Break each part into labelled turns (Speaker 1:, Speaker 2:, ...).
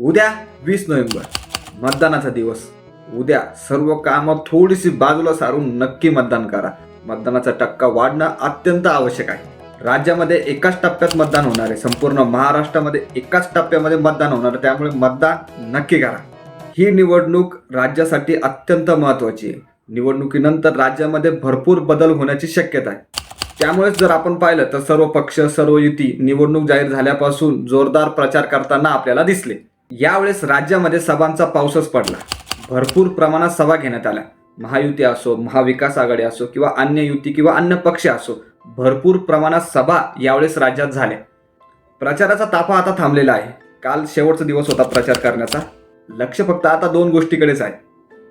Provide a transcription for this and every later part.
Speaker 1: उद्या वीस नोव्हेंबर मतदानाचा दिवस. उद्या सर्व कामं थोडीशी बाजूला सारून नक्की मतदान करा. मतदानाचा टक्का वाढणं अत्यंत आवश्यक आहे. राज्यामध्ये एकाच टप्प्यात मतदान होणार आहे. संपूर्ण महाराष्ट्रामध्ये एकाच टप्प्यामध्ये मतदान होणार आहे. त्यामुळे मतदान नक्की करा. ही निवडणूक राज्यासाठी अत्यंत महत्त्वाची आहे. निवडणुकीनंतर राज्यामध्ये भरपूर बदल होण्याची शक्यता आहे. त्यामुळेच जर आपण पाहिलं तर सर्व पक्ष सर्व युती निवडणूक जाहीर झाल्यापासून जोरदार प्रचार करताना आपल्याला दिसले. यावेळेस राज्यामध्ये सभांचा पाऊसच पडला. भरपूर प्रमाणात सभा घेण्यात आल्या. महायुती असो महाविकास आघाडी असो किंवा अन्य युती किंवा अन्य पक्ष असो भरपूर प्रमाणात सभा यावेळेस राज्यात झाल्या. प्रचाराचा ताफा आता थांबलेला आहे. काल शेवटचा दिवस होता प्रचार करण्याचा. लक्ष फक्त आता दोन गोष्टीकडेच आहे.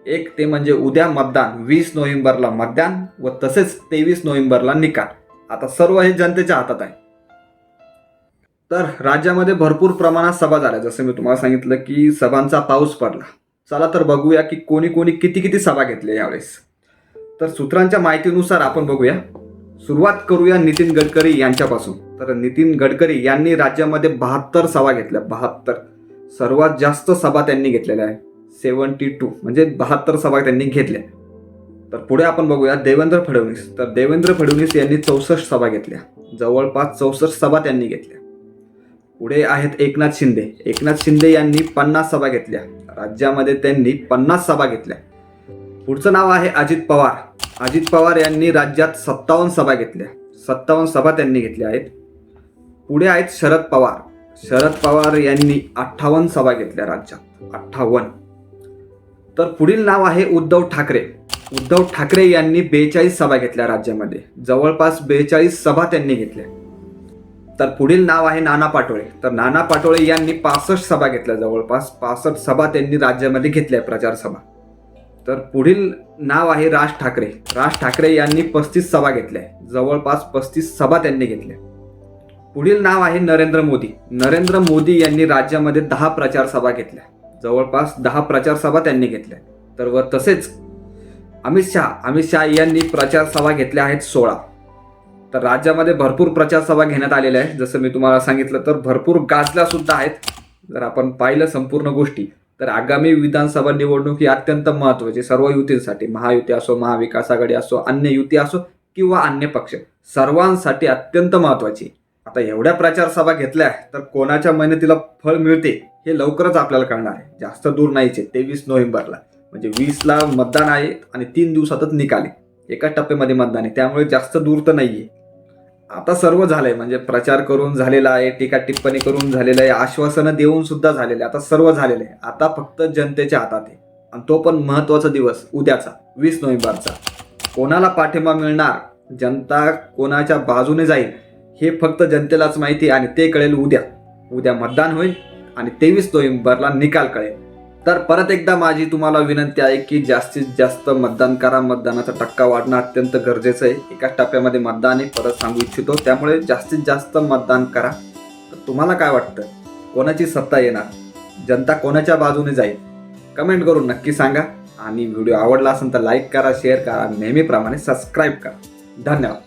Speaker 1: एक ते म्हणजे उद्या मतदान वीस नोव्हेंबरला मतदान व तसेच तेवीस नोव्हेंबरला निकाल. आता सर्व हे जनतेच्या हातात आहे. तर राज्यामध्ये भरपूर प्रमाणात सभा झाल्या. जसं मी तुम्हाला सांगितलं की सभांचा पाऊस पडला. चला तर बघूया की कोणी कोणी किती किती सभा घेतल्या यावेळेस. तर सूत्रांच्या माहितीनुसार आपण बघूया. सुरुवात करूया नितीन गडकरी यांच्यापासून. तर नितीन गडकरी यांनी राज्यामध्ये बहात्तर सभा घेतल्या. बहात्तर. सर्वात जास्त सभा त्यांनी घेतलेल्या आहे सेवन्टी टू. म्हणजे बहात्तर सभा त्यांनी घेतल्या. तर पुढे आपण बघूया देवेंद्र फडणवीस. तर देवेंद्र फडणवीस यांनी चौसष्ट सभा घेतल्या. जवळपास चौसष्ट सभा त्यांनी घेतल्या. पुढे आहेत एकनाथ शिंदे. एकनाथ शिंदे यांनी पन्नास सभा घेतल्या. राज्यामध्ये त्यांनी पन्नास सभा घेतल्या. पुढचं नाव आहे अजित पवार. अजित पवार यांनी राज्यात सत्तावन्न सभा घेतल्या. सत्तावन्न सभा त्यांनी घेतल्या आहेत. पुढे आहेत शरद पवार. शरद पवार यांनी अठ्ठावन्न सभा घेतल्या राज्यात. अठ्ठावन्न. तर पुढील नाव आहे उद्धव ठाकरे. उद्धव ठाकरे यांनी बेचाळीस सभा घेतल्या राज्यामध्ये. जवळपास बेचाळीस सभा त्यांनी घेतल्या. तर पुढील नाव आहे नाना पाटोळे. तर नाना पाटोळे यांनी पासष्ट सभा घेतल्या. जवळपास पासष्ट सभा त्यांनी राज्यामध्ये घेतल्या प्रचार सभा. तर पुढील नाव आहे राज ठाकरे. राज ठाकरे यांनी पस्तीस सभा घेतल्या जवळपास पस्तीस सभा त्यांनी घेतल्या पुढील नाव आहे नरेंद्र मोदी. नरेंद्र मोदी यांनी राज्यामध्ये दहा प्रचार सभा घेतल्या जवळपास दहा प्रचार सभा त्यांनी घेतल्या तर व तसेच अमित शहा. अमित शहा यांनी प्रचार सभा घेतल्या आहेत सोळा. तर राज्यामध्ये भरपूर प्रचार सभा घेण्यात आलेल्या आहेत. जसं मी तुम्हाला सांगितलं तर भरपूर गाजल्या सुद्धा आहेत. जर आपण पाहिलं संपूर्ण गोष्टी तर आगामी विधानसभा निवडणूक ही अत्यंत महत्वाची सर्व युतींसाठी महायुती असो महाविकास आघाडी असो अन्य युती असो किंवा अन्य पक्ष सर्वांसाठी अत्यंत महत्वाची आता एवढ्या प्रचार सभा घेतल्या तर कोणाच्या मेहनतीला फळ मिळते हे लवकरच आपल्याला कळणार आहे. जास्त दूर नाहीचे तेवीस नोव्हेंबरला. म्हणजे वीसला मतदान आहे आणि तीन दिवसातच निकाले एका टप्प्यामध्ये मतदान आहे. त्यामुळे जास्त दूर तर नाहीये. आता सर्व झालंय म्हणजे प्रचार करून झालेला आहे टीका टिप्पणी करून झालेलं आहे आश्वासनं देऊन सुद्धा झालेले आहे. आता सर्व झालेलं आहे. आता फक्त जनतेच्या हातात आहे. आणि तो पण महत्त्वाचा दिवस उद्याचा वीस नोव्हेंबरचा. कोणाला पाठिंबा मिळणार जनता कोणाच्या बाजूने जाईल हे फक्त जनतेलाच माहिती आहे आणि ते कळेल उद्या. उद्या मतदान होईल आणि तेवीस नोव्हेंबरला निकाल कळेल. तर परत एकदा माझी तुम्हाला विनंती आहे की जास्तीत जास्त मतदान करा. मतदानाचा टक्का वाढणं अत्यंत गरजेचं आहे. एकाच टप्प्यामध्ये मतदान आहे परत सांगू इच्छितो. त्यामुळे जास्तीत जास्त मतदान करा. तर तुम्हाला काय वाटतं? कोणाची सत्ता येणार? जनता कोणाच्या बाजूने जाईल? कमेंट करून नक्की सांगा. आणि व्हिडिओ आवडला असेल तर लाईक करा शेअर करा. नेहमीप्रमाणे सबस्क्राईब करा. धन्यवाद.